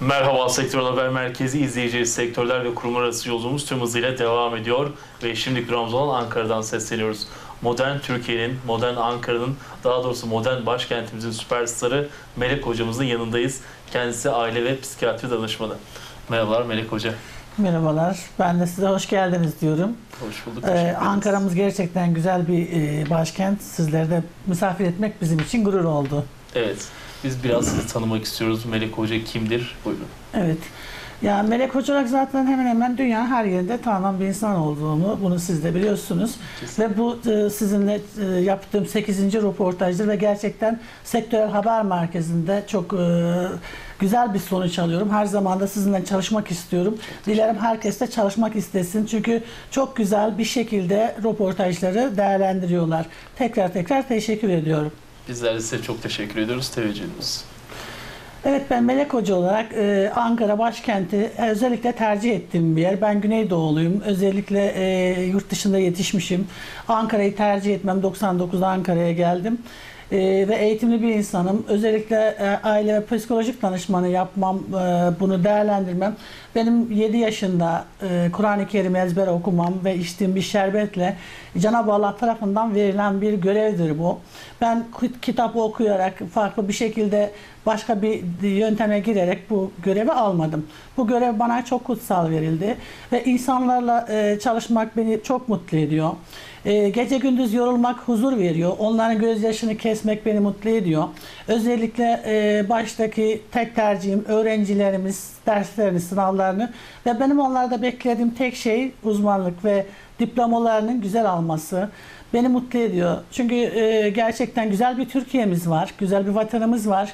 Merhaba Sektör Haber Merkezi izleyicileri sektörler ve kurumlar arası yolculuğumuz tüm hızıyla devam ediyor ve şimdi durağımız olan Ankara'dan sesleniyoruz. Modern Türkiye'nin, modern Ankara'nın, daha doğrusu modern başkentimizin süperstarı Melek hocamızın yanındayız. Kendisi aile ve psikiyatri danışmanı. Merhabalar Melek Hoca. Merhabalar. Ben de size hoş geldiniz diyorum. Hoş bulduk. Ee. Ankara'mız gerçekten güzel bir e, başkent. Sizleri de misafir etmek bizim için gurur oldu. Evet. Biz biraz sizi tanımak istiyoruz. Melek Hoca kimdir? Buyurun. Evet. Ya Melek olarak zaten hemen hemen dünyanın her yerinde tanınan bir insan olduğunu bunu siz de biliyorsunuz. Kesinlikle. Ve bu e, sizinle e, yaptığım 8. röportajdır ve gerçekten sektörel haber merkezinde çok e, güzel bir sonuç alıyorum. Her zaman da sizinle çalışmak istiyorum. Dilerim herkes de çalışmak istesin. Çünkü çok güzel bir şekilde röportajları değerlendiriyorlar. Tekrar tekrar teşekkür ediyorum. Bizler de size çok teşekkür ediyoruz. Teveccüh ediyoruz. Evet ben Melek Hoca olarak e, Ankara başkenti e, özellikle tercih ettiğim bir yer. Ben Güneydoğuluyum. Özellikle e, yurt dışında yetişmişim. Ankara'yı tercih etmem. 99'da Ankara'ya geldim. E, ve eğitimli bir insanım. Özellikle e, aile ve psikolojik danışmanı yapmam, e, bunu değerlendirmem. Benim 7 yaşında e, Kur'an-ı Kerim ezber okumam ve içtiğim bir şerbetle Cenab-ı Allah tarafından verilen bir görevdir bu. Ben kit- kitabı okuyarak farklı bir şekilde başka bir yönteme girerek bu görevi almadım. Bu görev bana çok kutsal verildi ve insanlarla e, çalışmak beni çok mutlu ediyor. E, gece gündüz yorulmak huzur veriyor. Onların gözyaşını kesmek beni mutlu ediyor. Özellikle e, baştaki tek tercihim öğrencilerimiz derslerini, sınavlarını ve benim onlarda beklediğim tek şey uzmanlık ve diplomalarının güzel alması beni mutlu ediyor. Çünkü e, gerçekten güzel bir Türkiye'miz var, güzel bir vatanımız var.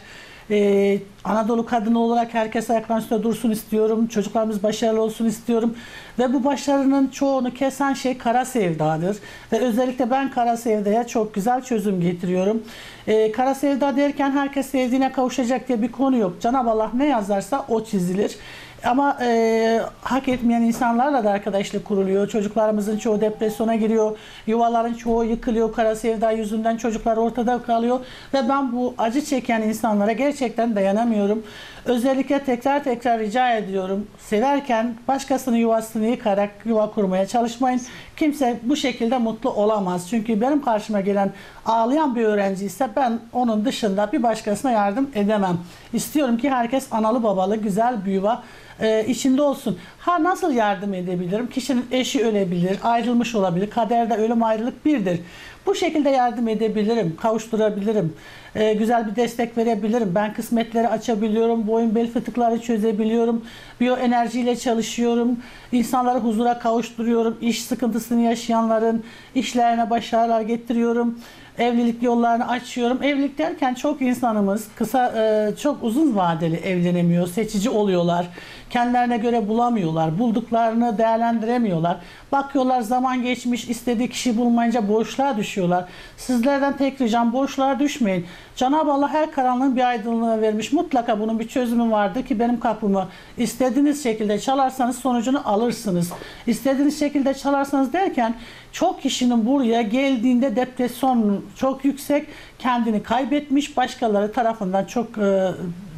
Ee, Anadolu kadını olarak herkes ayaklarının üstünde dursun istiyorum. Çocuklarımız başarılı olsun istiyorum. Ve bu başarının çoğunu kesen şey kara sevdadır. Ve özellikle ben kara sevdaya çok güzel çözüm getiriyorum. Ee, kara sevda derken herkes sevdiğine kavuşacak diye bir konu yok. Cenab-ı Allah ne yazarsa o çizilir. Ama e, hak etmeyen insanlarla da arkadaşlık kuruluyor. Çocuklarımızın çoğu depresyona giriyor. Yuvaların çoğu yıkılıyor. Kara sevda yüzünden çocuklar ortada kalıyor. Ve ben bu acı çeken insanlara gerçekten dayanamıyorum. Özellikle tekrar tekrar rica ediyorum. Severken başkasının yuvasını yıkarak yuva kurmaya çalışmayın. Kimse bu şekilde mutlu olamaz. Çünkü benim karşıma gelen ağlayan bir öğrenci ise ben onun dışında bir başkasına yardım edemem. İstiyorum ki herkes analı babalı güzel bir yuva e, içinde olsun. Ha nasıl yardım edebilirim? Kişinin eşi ölebilir, ayrılmış olabilir. Kaderde ölüm ayrılık birdir. Bu şekilde yardım edebilirim, kavuşturabilirim. E, güzel bir destek verebilirim. Ben kısmetleri açabiliyorum, boyun bel fıtıkları çözebiliyorum. Biyoenerjiyle çalışıyorum. İnsanları huzura kavuşturuyorum. İş sıkıntısını yaşayanların işlerine başarılar getiriyorum. Evlilik yollarını açıyorum. Evlilik derken çok insanımız kısa e, çok uzun vadeli evlenemiyor. Seçici oluyorlar. Kendilerine göre bulamıyorlar. Bulduklarını değerlendiremiyorlar. Bakıyorlar zaman geçmiş istediği kişi bulmayınca boşluğa düşüyorlar. Sizlerden tek ricam boşluğa düşmeyin. Cenab-ı Allah her karanlığın bir aydınlığı vermiş. Mutlaka bunun bir çözümü vardı ki benim kapımı istediğiniz şekilde çalarsanız sonucunu alırsınız. İstediğiniz şekilde çalarsanız derken çok kişinin buraya geldiğinde depresyon çok yüksek, kendini kaybetmiş, başkaları tarafından çok e,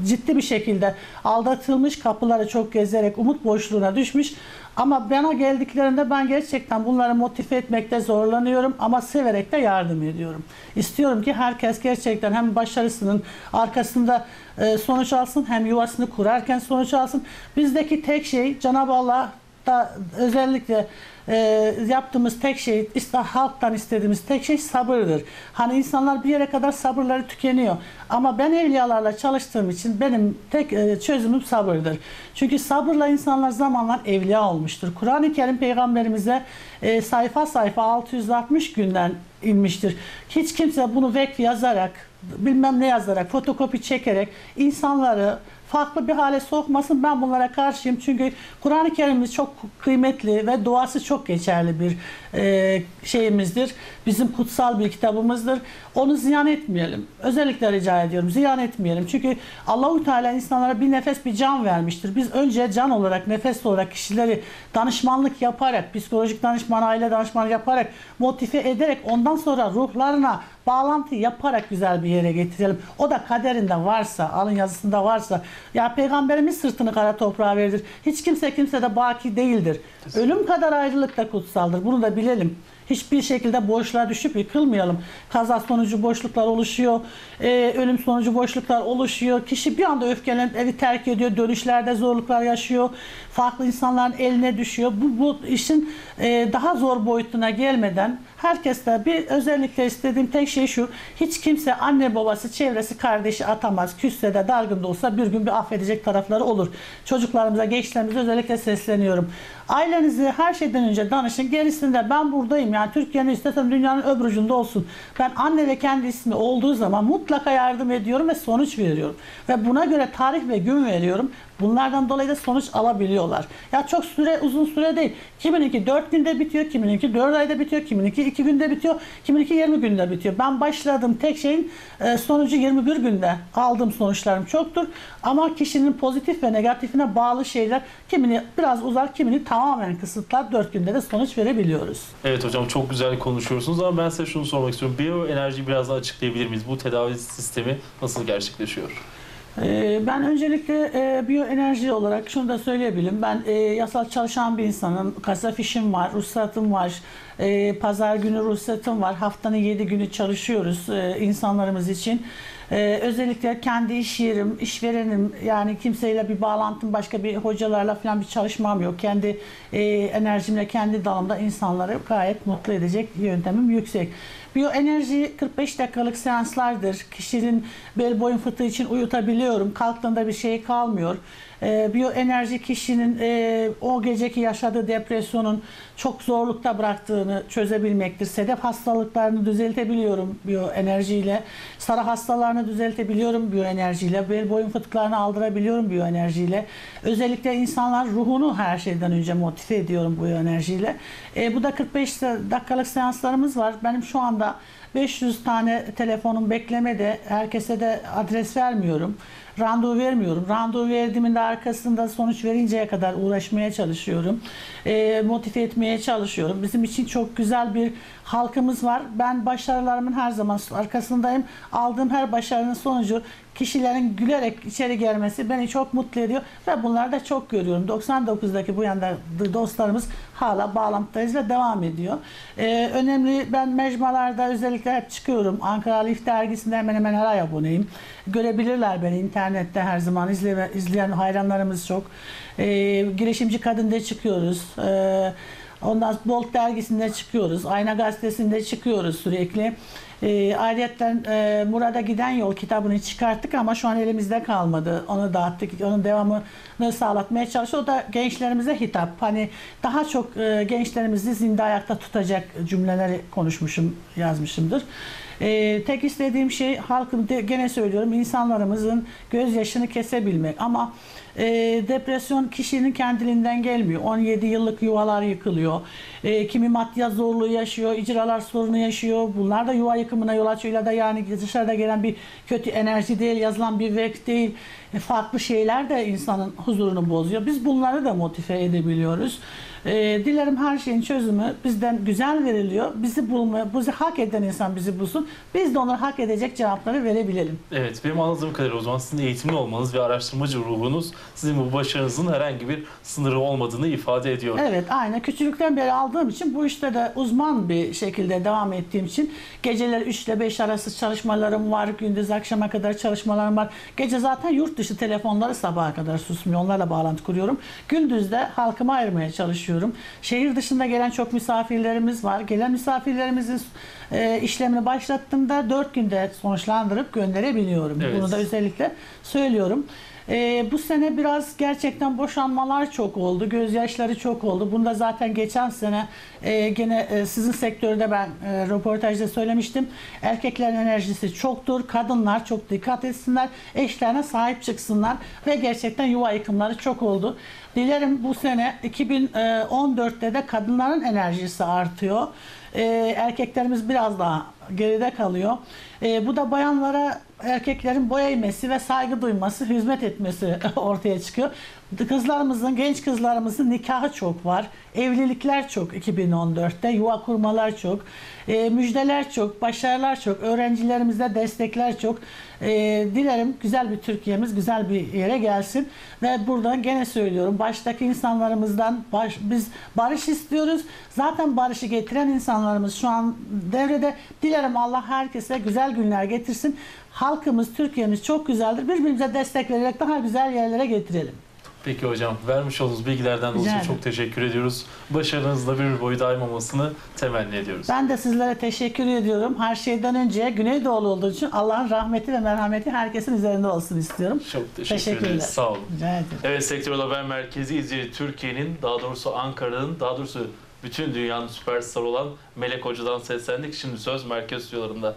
ciddi bir şekilde aldatılmış, kapıları çok gezerek umut boşluğuna düşmüş. Ama bana geldiklerinde ben gerçekten bunları motive etmekte zorlanıyorum ama severek de yardım ediyorum. İstiyorum ki herkes gerçekten hem başarısının arkasında e, sonuç alsın hem yuvasını kurarken sonuç alsın. Bizdeki tek şey Cenab-ı Allah da özellikle e, yaptığımız tek şey, iste, halktan istediğimiz tek şey sabırdır. Hani insanlar bir yere kadar sabırları tükeniyor. Ama ben evliyalarla çalıştığım için benim tek e, çözümüm sabırdır. Çünkü sabırla insanlar zamanla evliya olmuştur. Kur'an-ı Kerim peygamberimize e, sayfa sayfa 660 günden inmiştir. Hiç kimse bunu vekf yazarak, bilmem ne yazarak, fotokopi çekerek insanları farklı bir hale sokmasın. Ben bunlara karşıyım. Çünkü Kur'an-ı Kerim'imiz çok kıymetli ve duası çok geçerli bir e, şeyimizdir. Bizim kutsal bir kitabımızdır. Onu ziyan etmeyelim. Özellikle rica ediyorum. Ziyan etmeyelim. Çünkü Allahu Teala insanlara bir nefes bir can vermiştir. Biz önce can olarak, nefes olarak kişileri danışmanlık yaparak, psikolojik danışman, aile danışmanı yaparak, motive ederek ondan sonra ruhlarına bağlantı yaparak güzel bir yere getirelim. O da kaderinde varsa, alın yazısında varsa. Ya peygamberimiz sırtını kara toprağa verir. Hiç kimse kimse de baki değildir. Ölüm kadar ayrılık da kutsaldır. Bunu da bilelim. Hiçbir şekilde boşluğa düşüp yıkılmayalım. Kaza sonucu boşluklar oluşuyor. Ee, ölüm sonucu boşluklar oluşuyor. Kişi bir anda öfkelenip evi terk ediyor. Dönüşlerde zorluklar yaşıyor. Farklı insanların eline düşüyor. Bu, bu işin e, daha zor boyutuna gelmeden herkeste bir özellikle istediğim tek şey şu. Hiç kimse anne babası, çevresi, kardeşi atamaz. Küsse de dargın da olsa bir gün bir affedecek tarafları olur. Çocuklarımıza, gençlerimize özellikle sesleniyorum. Ailenizi her şeyden önce danışın. Gerisinde ben buradayım. Yani Türkiye'nin istesem dünyanın öbür ucunda olsun. Ben anne ve kendi ismi olduğu zaman mutlaka yardım ediyorum ve sonuç veriyorum. Ve buna göre tarih ve gün veriyorum. Bunlardan dolayı da sonuç alabiliyorlar. Ya çok süre uzun süre değil. Kimininki 4 günde bitiyor, kimininki 4 ayda bitiyor, kimininki 2 günde bitiyor, kimininki 20 günde bitiyor. Ben başladığım tek şeyin e, sonucu 21 günde aldığım sonuçlarım çoktur. Ama kişinin pozitif ve negatifine bağlı şeyler kimini biraz uzar, kimini tamamen kısıtlar. 4 günde de sonuç verebiliyoruz. Evet hocam çok güzel konuşuyorsunuz ama ben size şunu sormak istiyorum. Biyoenerjiyi biraz daha açıklayabilir miyiz? Bu tedavi sistemi nasıl gerçekleşiyor? Ee, Ben öncelikle e, biyoenerji olarak şunu da söyleyebilirim. Ben e, yasal çalışan bir insanım. Kasa fişim var, ruhsatım var. E, Pazar günü ruhsatım var. Haftanın 7 günü çalışıyoruz insanlarımız için. E, Özellikle kendi iş yerim, işverenim yani kimseyle bir bağlantım, başka bir hocalarla falan bir çalışmam yok. Kendi e, enerjimle, kendi dalımda insanları gayet mutlu edecek yöntemim yüksek. Biyoenerji 45 dakikalık seanslardır. Kişinin bel boyun fıtığı için uyutabiliyorum. Kalktığında bir şey kalmıyor. Ee, biyoenerji kişinin e, o geceki yaşadığı depresyonun çok zorlukta bıraktığını çözebilmektir. Sedef hastalıklarını düzeltebiliyorum biyoenerjiyle. Sarı hastalarını düzeltebiliyorum biyoenerjiyle. Bel boyun fıtıklarını aldırabiliyorum biyoenerjiyle. Özellikle insanlar ruhunu her şeyden önce motive ediyorum biyoenerjiyle. E, bu da 45 dakikalık seanslarımız var. Benim şu anda 500 tane telefonum beklemede. Herkese de adres vermiyorum. Randevu vermiyorum. Randevu verdiğimin de arkasında sonuç verinceye kadar uğraşmaya çalışıyorum. E, motive etmeye çalışıyorum. Bizim için çok güzel bir halkımız var. Ben başarılarımın her zaman arkasındayım. Aldığım her başarının sonucu kişilerin gülerek içeri gelmesi beni çok mutlu ediyor ve bunları da çok görüyorum. 99'daki bu yanda dostlarımız hala bağlantıdayız ve devam ediyor. Ee, önemli ben mecmualarda özellikle hep çıkıyorum. Ankara Lif dergisinde hemen hemen her ay aboneyim. Görebilirler beni internette her zaman izleme, izleyen hayranlarımız çok. Ee, girişimci kadında çıkıyoruz. Ee, Ondan Bolt dergisinde çıkıyoruz. Ayna gazetesinde çıkıyoruz sürekli. E, ayrıca e, Murat'a giden yol kitabını çıkarttık ama şu an elimizde kalmadı. Onu dağıttık. Onun devamını sağlatmaya çalışıyoruz. O da gençlerimize hitap. Hani daha çok e, gençlerimizi zinde ayakta tutacak cümleleri konuşmuşum, yazmışımdır. E, tek istediğim şey halkım de, gene söylüyorum insanlarımızın gözyaşını kesebilmek ama e, depresyon kişinin kendiliğinden gelmiyor. 17 yıllık yuvalar yıkılıyor. E, kimi maddiyat zorluğu yaşıyor, icralar sorunu yaşıyor. Bunlar da yuva yıkımına yol açıyor ya da yani dışarıda gelen bir kötü enerji değil, yazılan bir vek değil. E, farklı şeyler de insanın huzurunu bozuyor. Biz bunları da motive edebiliyoruz. E, dilerim her şeyin çözümü bizden güzel veriliyor. Bizi bulmaya, bizi hak eden insan bizi bulsun. Biz de ona hak edecek cevapları verebilelim. Evet, benim anladığım kadarıyla o zaman sizin eğitimli olmanız ve araştırmacı ruhunuz sizin bu başarınızın herhangi bir sınırı olmadığını ifade ediyor. Evet, aynı. Küçülükten beri aldığım için bu işte de uzman bir şekilde devam ettiğim için geceler 3 ile 5 arası çalışmalarım var. Gündüz akşama kadar çalışmalarım var. Gece zaten yurt dışı telefonları sabaha kadar susmuyor. Onlarla bağlantı kuruyorum. Gündüz de halkıma ayırmaya çalışıyorum. Şehir dışında gelen çok misafirlerimiz var. Gelen misafirlerimizin e, işlemini başlattığımda 4 günde sonuçlandırıp gönderebiliyorum. Evet. Bunu da özellikle söylüyorum. Ee, bu sene biraz gerçekten boşanmalar çok oldu, gözyaşları çok oldu. Bunu da zaten geçen sene e, gene e, sizin sektörde ben e, röportajda söylemiştim. Erkeklerin enerjisi çoktur, kadınlar çok dikkat etsinler, eşlerine sahip çıksınlar ve gerçekten yuva yıkımları çok oldu. Dilerim bu sene 2014'te de kadınların enerjisi artıyor. E, erkeklerimiz biraz daha geride kalıyor. E, bu da bayanlara erkeklerin boy eğmesi ve saygı duyması, hizmet etmesi ortaya çıkıyor. Kızlarımızın, genç kızlarımızın nikahı çok var. Evlilikler çok 2014'te, yuva kurmalar çok. E, müjdeler çok, başarılar çok, öğrencilerimize destekler çok. E, dilerim güzel bir Türkiye'miz güzel bir yere gelsin. Ve buradan gene söylüyorum, baştaki insanlarımızdan baş, biz barış istiyoruz. Zaten barışı getiren insanlarımız şu an devrede. Dilerim Allah herkese güzel günler getirsin. Halkımız, Türkiye'miz çok güzeldir. Birbirimize destek vererek daha güzel yerlere getirelim. Peki hocam vermiş olduğunuz bilgilerden dolayı çok teşekkür ediyoruz. Başarınızla bir boyu daim olmasını temenni ediyoruz. Ben de sizlere teşekkür ediyorum. Her şeyden önce Güneydoğulu olduğu için Allah'ın rahmeti ve merhameti herkesin üzerinde olsun istiyorum. Çok teşekkür Teşekkürler. ederiz. Sağ olun. Evet Sektörel Haber Merkezi izleyici Türkiye'nin daha doğrusu Ankara'nın daha doğrusu bütün dünyanın süperstarı olan Melek Hoca'dan seslendik. Şimdi söz merkez stüdyolarında.